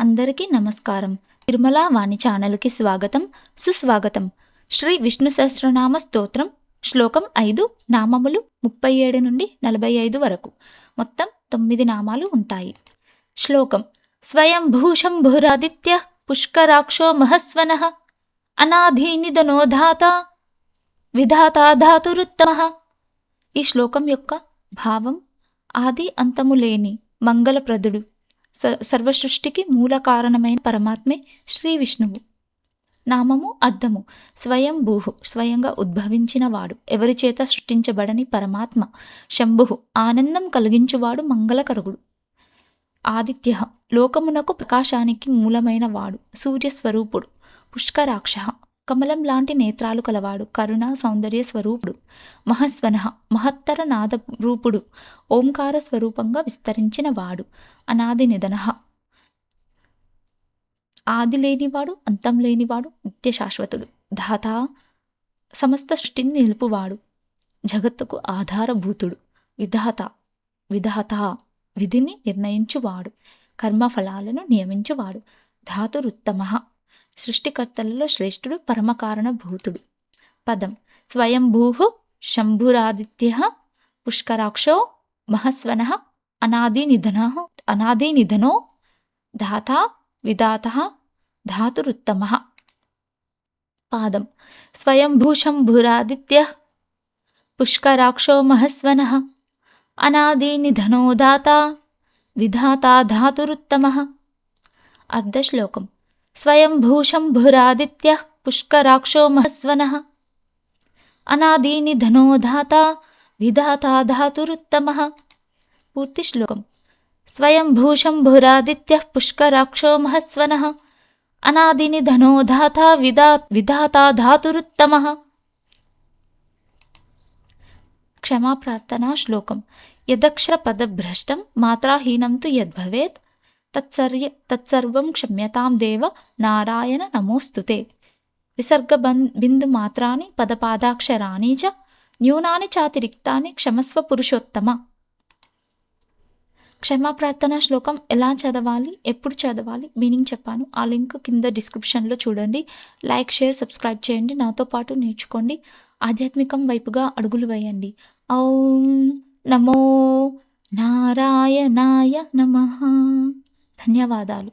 అందరికీ నమస్కారం. తిరుమల వాణి ఛానల్కి స్వాగతం సుస్వాగతం. శ్రీ విష్ణు సహస్రనామ స్తోత్రం శ్లోకం ఐదు నామములు ముప్పై ఏడు నుండి నలభై ఐదు వరకు. మొత్తం తొమ్మిది నామాలు ఉంటాయి. శ్లోకం స్వయం భూషంభురాదిత్య పుష్కరాక్షో మహస్వన అనాధీనిధనోధాత విధాతాధాతురుత్తమ ఈ శ్లోకం యొక్క భావం ఆది అంతము లేని మంగళప్రదుడు. స సర్వసృష్టికి మూల కారణమైన పరమాత్మే శ్రీ విష్ణువు. నామము అర్థము స్వయం భూహు స్వయంగా ఉద్భవించిన వాడు. ఎవరి చేత సృష్టించబడని పరమాత్మ శంభు ఆనందం కలిగించువాడు మంగళకరుగుడు ఆదిత్య లోకమునకు ప్రకాశానికి మూలమైన వాడు సూర్యస్వరూపుడు పుష్కరాక్ష. కమలం లాంటి నేత్రాలు కలవాడు. కరుణ సౌందర్య స్వరూపుడు. మహస్వన మహత్తర నాద రూపుడు. ఓంకార స్వరూపంగా విస్తరించిన వాడు. అనాది నిధన. ఆది లేనివాడు అంతం లేనివాడు నిత్య శాశ్వతుడు. ధాత సమస్త సృష్టిని నిలుపువాడు. జగత్తుకు ఆధారభూతుడు. విధాత విధాత విధిని నిర్ణయించువాడు. కర్మఫలాలను నియమించువాడు. ధాతురుత్తమ. సృష్టికర్తలలో శ్రేష్ఠుడు పరమకారణభూతుడు. పదం. స్వయంభూ శంభురాదిత్య పుష్కరాక్షో మహస్వన అనాదినిధన అనాదినిధనో ధాత విధాత ధాతురుత్తమ. పాదం. స్వయంభూషంభురాదిత్య పుష్కరాక్షో మహస్వన అనాదినిధనో దాత విధాత ధాతురుత్తమ. అర్ధశ్లోకం स्वयम्भूशम्भुरादित्यः पुष्कराक्षो महस्वनः। अनादीनि धनो धाता विधाता धातुरुत्तमः। पूर्तिश्लोकम्। स्वयम्भूशम्भुरादित्यः पुष्कराक्षो पूर्तिश्लोकं स्वयं धाता विदा विधाता धातुरुत्तमः। क्षमाप्रार्थना श्लोकं यदक्षरपदभ्रष्टं मात्राहीनं तु यद्भवेत्। తత్సర్య తత్సర్వం క్షమ్యతాం దేవ నారాయణ నమోస్తుతే విసర్గ బిందు మాత్రాని పదపాదాక్షరాణి చ న్యూనాని చాతిరిక్తాన్ని క్షమస్వ పురుషోత్తమ క్షమాప్రార్థన శ్లోకం ఎలా చదవాలి ఎప్పుడు చదవాలి మీనింగ్ చెప్పాను ఆ లింక్ కింద డిస్క్రిప్షన్లో చూడండి. లైక్ షేర్ సబ్స్క్రైబ్ చేయండి నాతో పాటు నేర్చుకోండి. ఆధ్యాత్మికం వైపుగా అడుగులు వేయండి. ఔం నమో నారాయణాయ నమ. ధన్యవాదాలు.